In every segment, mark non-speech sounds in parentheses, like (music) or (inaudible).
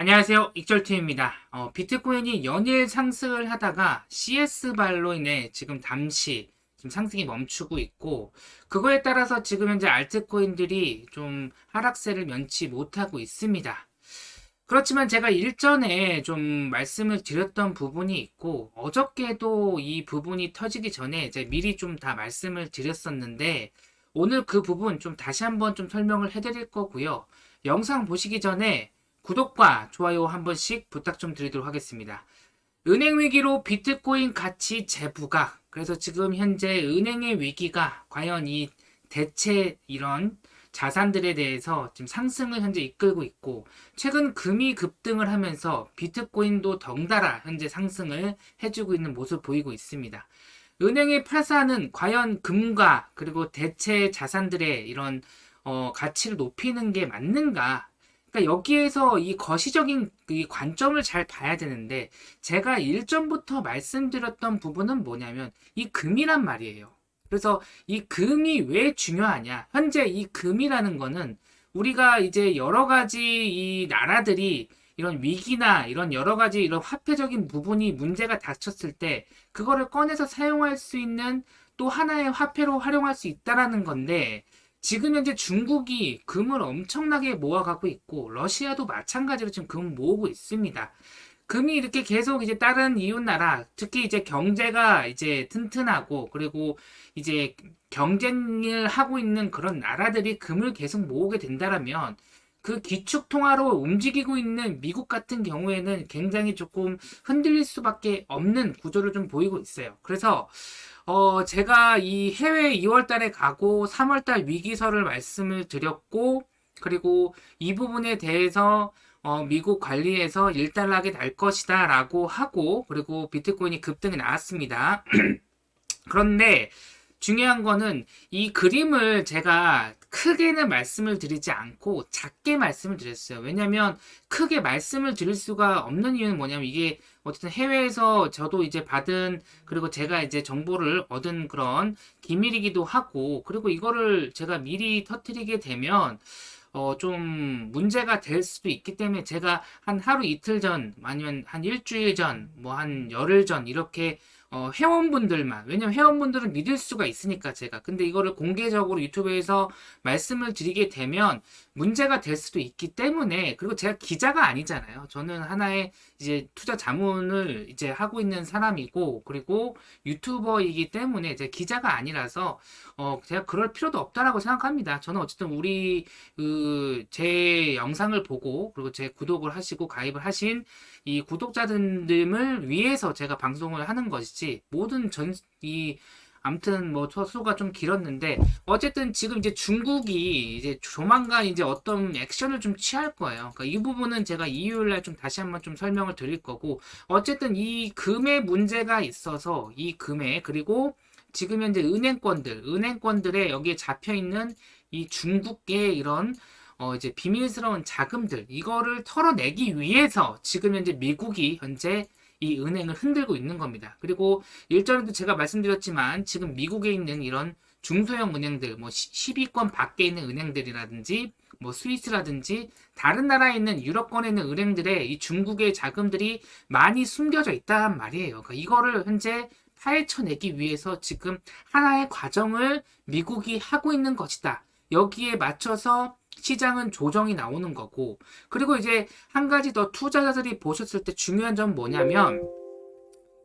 안녕하세요. 익절팀입니다. 어, 비트코인이 연일 상승을 하다가 CS발로 인해 지금 잠시 지금 상승이 멈추고 있고 그거에 따라서 지금 현재 알트코인들이 좀 하락세를 면치 못하고 있습니다. 그렇지만 제가 일전에 좀 말씀을 드렸던 부분이 있고 어저께도 이 부분이 터지기 전에 이제 미리 좀 다 말씀을 드렸었는데 오늘 그 부분 좀 다시 한번 좀 설명을 해드릴 거고요. 영상 보시기 전에 구독과 좋아요 한 번씩 부탁 좀 드리도록 하겠습니다. 은행 위기로 비트코인 가치 재부각. 그래서 지금 현재 은행의 위기가 과연 이 대체 이런 자산들에 대해서 지금 상승을 현재 이끌고 있고 최근 금이 급등을 하면서 비트코인도 덩달아 현재 상승을 해주고 있는 모습 보이고 있습니다. 은행의 파산은 과연 금과 그리고 대체 자산들의 이런 어, 가치를 높이는 게 맞는가? 그러니까 여기에서 이 거시적인 이 관점을 잘 봐야 되는데 제가 일전부터 말씀드렸던 부분은 뭐냐면 이 금이란 말이에요. 그래서 이 금이 왜 중요하냐? 현재 이 금이라는 거는 우리가 이제 여러 가지 이 나라들이 이런 위기나 이런 여러 가지 이런 화폐적인 부분이 문제가 닥쳤을 때 그거를 꺼내서 사용할 수 있는 또 하나의 화폐로 활용할 수 있다라는 건데 지금 현재 중국이 금을 엄청나게 모아가고 있고 러시아도 마찬가지로 지금 금을 모으고 있습니다. 금이 이렇게 계속 이제 다른 이웃 나라, 특히 이제 경제가 이제 튼튼하고 그리고 이제 경쟁을 하고 있는 그런 나라들이 금을 계속 모으게 된다라면 그 기축 통화로 움직이고 있는 미국 같은 경우에는 굉장히 조금 흔들릴 수밖에 없는 구조를 좀 보이고 있어요. 그래서 어, 제가 이 해외 2월 달에 가고 3월 달 위기설을 말씀을 드렸고, 그리고 이 부분에 대해서 어, 미국 관리에서 1달러게 날 것이다 라고 하고, 그리고 비트코인이 급등이 나왔습니다. (clears throat) 그런데 중요한 거는 이 그림을 제가 크게는 말씀을 드리지 않고 작게 말씀을 드렸어요. 왜냐면 크게 말씀을 드릴 수가 없는 이유는 뭐냐면 이게 어쨌든 해외에서 저도 이제 받은 그리고 제가 이제 정보를 얻은 그런 기밀이기도 하고 그리고 이거를 제가 미리 터트리게 되면 어, 좀 문제가 될 수도 있기 때문에 제가 한 하루 이틀 전 아니면 한 일주일 전 뭐 한 열흘 전 이렇게 어, 회원분들만, 왜냐면 회원분들은 믿을 수가 있으니까 제가. 근데 이거를 공개적으로 유튜브에서 말씀을 드리게 되면 문제가 될 수도 있기 때문에, 그리고 제가 기자가 아니잖아요. 저는 하나의 이제 투자 자문을 이제 하고 있는 사람이고, 그리고 유튜버이기 때문에 제 기자가 아니라서, 어, 제가 그럴 필요도 없다라고 생각합니다. 저는 어쨌든 우리, 그, 제 영상을 보고, 그리고 제 구독을 하시고 가입을 하신 이 구독자들을 위해서 제가 방송을 하는 것이지 모든 전이 아무튼 뭐 수가 좀 길었는데 어쨌든 지금 이제 중국이 이제 조만간 이제 어떤 액션을 좀 취할 거예요. 그러니까 이 부분은 제가 이유일 날 좀 다시 한번 좀 설명을 드릴 거고 어쨌든 이 금에 문제가 있어서 이 금에 그리고 지금 현재 은행권들 은행권들에 여기에 잡혀 있는 이 중국의 이런 어 이제 비밀스러운 자금들 이거를 털어내기 위해서 지금 현재 미국이 현재 이 은행을 흔들고 있는 겁니다. 그리고 일전에도 제가 말씀드렸지만 지금 미국에 있는 이런 중소형 은행들, 뭐 10위권 밖에 있는 은행들이라든지 뭐 스위스라든지 다른 나라에 있는 유럽권에 있는 은행들의 이 중국의 자금들이 많이 숨겨져 있단 말이에요. 그러니까 이거를 현재 파헤쳐내기 위해서 지금 하나의 과정을 미국이 하고 있는 것이다. 여기에 맞춰서 시장은 조정이 나오는 거고 그리고 이제 한 가지 더 투자자들이 보셨을 때 중요한 점 뭐냐면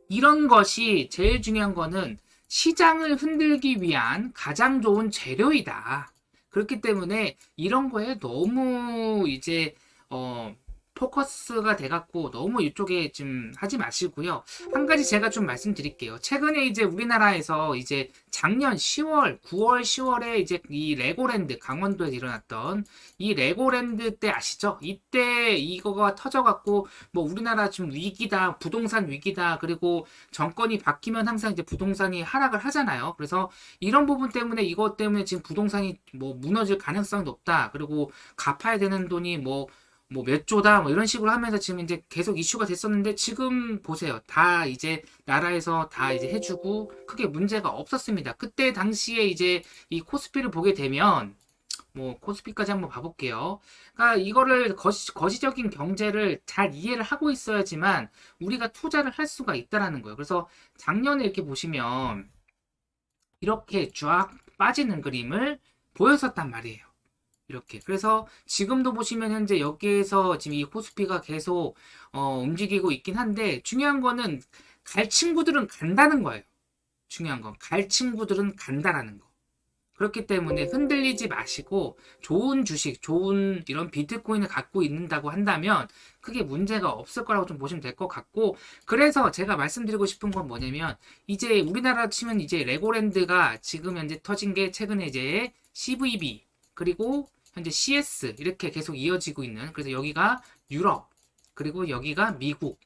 이런 것이 제일 중요한 거는 시장을 흔들기 위한 가장 좋은 재료이다. 그렇기 때문에 이런 거에 너무 이제 어 포커스가 돼갖고 너무 이쪽에 좀 하지 마시고요. 한 가지 제가 좀 말씀드릴게요. 최근에 이제 우리나라에서 이제 작년 10월, 9월, 10월에 이제 이 레고랜드 강원도에서 일어났던 이 레고랜드 때 아시죠? 이때 이거가 터져갖고 뭐 우리나라 지금 위기다, 부동산 위기다, 그리고 정권이 바뀌면 항상 이제 부동산이 하락을 하잖아요. 그래서 이런 부분 때문에 이것 때문에 지금 부동산이 뭐 무너질 가능성이 높다. 그리고 갚아야 되는 돈이 뭐 뭐 몇 조다 뭐 이런 식으로 하면서 지금 이제 계속 이슈가 됐었는데 지금 보세요. 다 이제 나라에서 다 이제 해주고 크게 문제가 없었습니다. 그때 당시에 이제 이 코스피를 보게 되면 뭐 코스피까지 한번 봐볼게요. 그러니까 이거를 거시, 거시적인 경제를 잘 이해를 하고 있어야지만 우리가 투자를 할 수가 있다라는 거예요. 그래서 작년에 이렇게 보시면 이렇게 쫙 빠지는 그림을 보였었단 말이에요. 이렇게. 그래서 지금도 보시면 현재 여기에서 지금 이 코스피가 계속 어, 움직이고 있긴 한데 중요한 거는 갈 친구들은 간다는 거예요. 중요한 건 갈 친구들은 간다라는 거. 그렇기 때문에 흔들리지 마시고 좋은 주식, 좋은 이런 비트코인을 갖고 있는다고 한다면 크게 문제가 없을 거라고 좀 보시면 될 것 같고 그래서 제가 말씀드리고 싶은 건 뭐냐면 이제 우리나라 치면 이제 레고랜드가 지금 현재 터진 게 최근에 이제 CVB 그리고 현재 CS 이렇게 계속 이어지고 있는 그래서 여기가 유럽 그리고 여기가 미국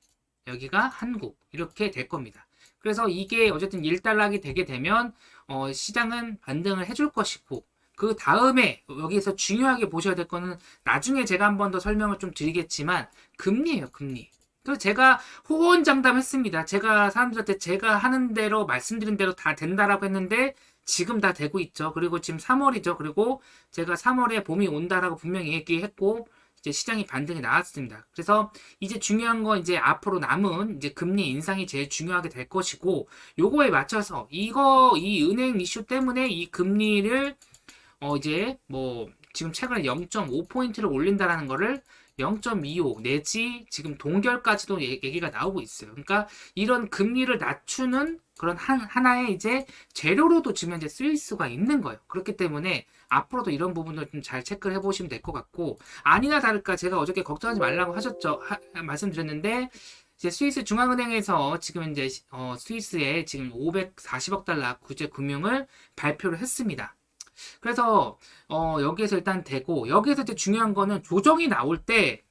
여기가 한국 이렇게 될 겁니다. 그래서 이게 어쨌든 1달락이 되게 되면 어, 시장은 반등을 해줄 것이고 그 다음에 여기에서 중요하게 보셔야 될 거는 나중에 제가 한 번 더 설명을 좀 드리겠지만 금리예요 금리. 그래서 제가 호언장담했습니다. 제가 사람들한테 제가 하는 대로 말씀드린 대로 다 된다라고 했는데 지금 다 되고 있죠. 그리고 지금 3월이죠. 그리고 제가 3월에 봄이 온다라고 분명히 얘기했고 이제 시장이 반등이 나왔습니다. 그래서 이제 중요한 건 이제 앞으로 남은 이제 금리 인상이 제일 중요하게 될 것이고 요거에 맞춰서 이거 이 은행 이슈 때문에 이 금리를 어 이제 뭐 지금 최근에 0.5포인트를 올린다라는 거를 0.25 내지 지금 동결까지도 얘- 얘기가 나오고 있어요. 그러니까 이런 금리를 낮추는 그런 한, 하나의 이제 재료로도 지금 현재 쓰일 수가 있는 거예요. 그렇기 때문에 앞으로도 이런 부분을 좀 잘 체크를 해보시면 될 것 같고 아니나 다를까 제가 어저께 걱정하지 말라고 하셨죠. 하- 말씀드렸는데 이제 스위스 중앙은행에서 지금 이제 어, 스위스에 지금 540억 달러 구제 금융을 발표를 했습니다. 그래서 어, 여기에서 일단 되고 여기에서 이제 중요한 거는 조정이 나올 때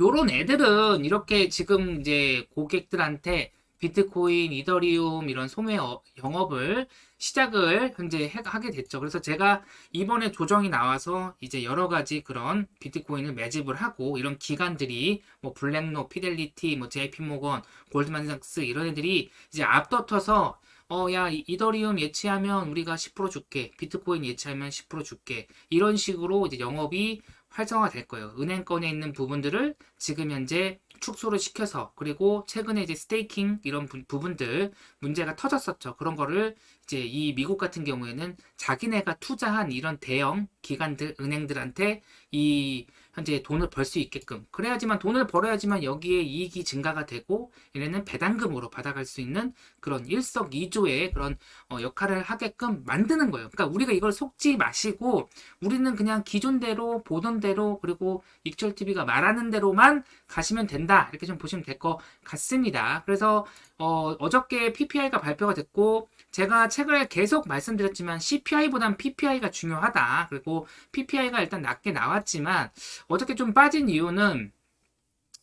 요런 애들은 이렇게 지금 이제 고객들한테 비트코인, 이더리움 이런 소매 어- 영업을 시작을 현재 해- 하게 됐죠. 그래서 제가 이번에 조정이 나와서 이제 여러 가지 그런 비트코인을 매집을 하고 이런 기관들이 뭐 블랙록, 피델리티, 뭐 JP모건, 골드만삭스 이런 애들이 이제 앞다퉈서 어, 야, 이- 이더리움 예치하면 우리가 10% 줄게. 비트코인 예치하면 10% 줄게. 이런 식으로 이제 영업이 활성화 될 거예요. 은행권에 있는 부분들을 지금 현재 축소를 시켜서 그리고 최근에 이제 스테이킹 이런 부, 부분들 문제가 터졌었죠. 그런 거를 이제 이 미국 같은 경우에는 자기네가 투자한 이런 대형 기관들, 은행들한테 이 현재 돈을 벌 수 있게끔 그래야지만 돈을 벌어야지만 여기에 이익이 증가가 되고 얘네는 배당금으로 받아갈 수 있는 그런 일석이조의 그런 어, 역할을 하게끔 만드는 거예요. 그러니까 우리가 이걸 속지 마시고 우리는 그냥 기존대로 보던 대로 그리고 익철 TV가 말하는 대로만 가시면 된다 이렇게 좀 보시면 될 것 같습니다. 그래서 어, 어저께 PPI가 발표가 됐고 제가 최근에 계속 말씀드렸지만 CPI보단 PPI가 중요하다. 그리고 PPI가 일단 낮게 나왔지만 어저께 좀 빠진 이유는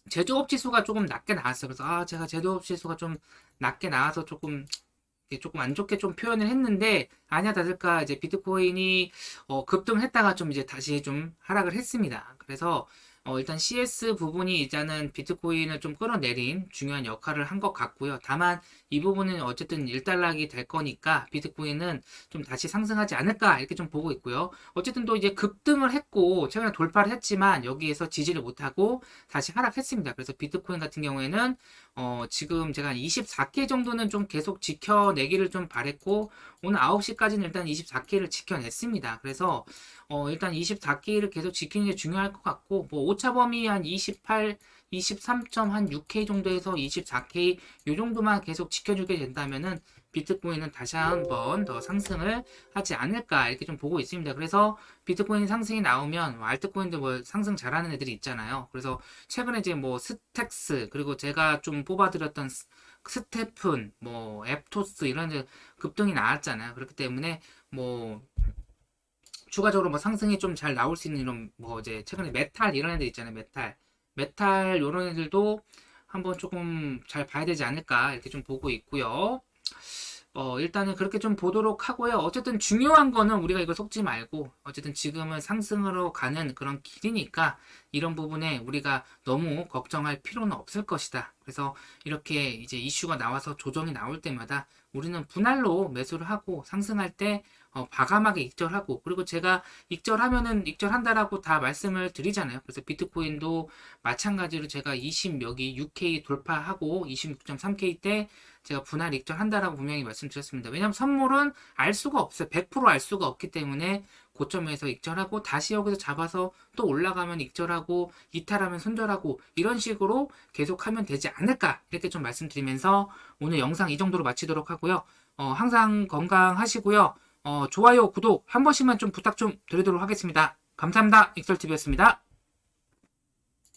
제조업 지수가 조금 낮게 나왔어요. 그래서 아 제가 제조업 지수가 좀 낮게 나와서 조금 조금 안 좋게 좀 표현을 했는데 아니야 다들까 이제 비트코인이 어, 급등을 했다가 좀 이제 다시 좀 하락을 했습니다. 그래서 어, 일단 CS 부분이 일단은 비트코인을 좀 끌어내린 중요한 역할을 한 것 같고요. 다만 이 부분은 어쨌든 일단락이 될 거니까 비트코인은 좀 다시 상승하지 않을까 이렇게 좀 보고 있고요. 어쨌든 또 이제 급등을 했고 최근에 돌파를 했지만 여기에서 지지를 못하고 다시 하락했습니다. 그래서 비트코인 같은 경우에는 어, 지금 제가 24K 정도는 좀 계속 지켜내기를 좀 바랬고 오늘 9시까지는 일단 24K를 지켜냈습니다. 그래서 어, 일단 24K를 계속 지키는 게 중요할 것 같고 뭐 오차범위 한 28, 23.6K 정도에서 24K 요 정도만 계속 지켜주게 된다면은 비트코인은 다시 한번 더 상승을 하지 않을까 이렇게 좀 보고 있습니다. 그래서 비트코인 상승이 나오면 뭐 알트코인도 뭐 상승 잘하는 애들이 있잖아요. 그래서 최근에 이제 뭐 스택스 그리고 제가 좀 뽑아드렸던 스- 스테픈 뭐 앱토스 이런 급등이 나왔잖아요. 그렇기 때문에 뭐 추가적으로 뭐 상승이 좀 잘 나올 수 있는 이런 뭐 이제 최근에 메탈 이런 애들 있잖아요. 메탈 메탈 이런 애들도 한번 조금 잘 봐야 되지 않을까 이렇게 좀 보고 있고요. 어, 일단은 그렇게 좀 보도록 하고요. 어쨌든 중요한 거는 우리가 이걸 속지 말고, 어쨌든 지금은 상승으로 가는 그런 길이니까, 이런 부분에 우리가 너무 걱정할 필요는 없을 것이다. 그래서 이렇게 이제 이슈가 나와서 조정이 나올 때마다 우리는 분할로 매수를 하고, 상승할 때, 어, 과감하게 익절하고 그리고 제가 익절하면은 익절한다라고 다 말씀을 드리잖아요. 그래서 비트코인도 마찬가지로 제가 20 몇이 6K 돌파하고 26.3K 때 제가 분할 익절한다라고 분명히 말씀드렸습니다. 왜냐하면 선물은 알 수가 없어요. 100%알 수가 없기 때문에 고점에서 익절하고 다시 여기서 잡아서 또 올라가면 익절하고 이탈하면 손절하고 이런 식으로 계속하면 되지 않을까 이렇게 좀 말씀드리면서 오늘 영상 이 정도로 마치도록 하고요. 어, 항상 건강하시고요. 어, 좋아요, 구독 한 번씩만 좀 부탁 좀 드리도록 하겠습니다. 감사합니다. 익설TV였습니다.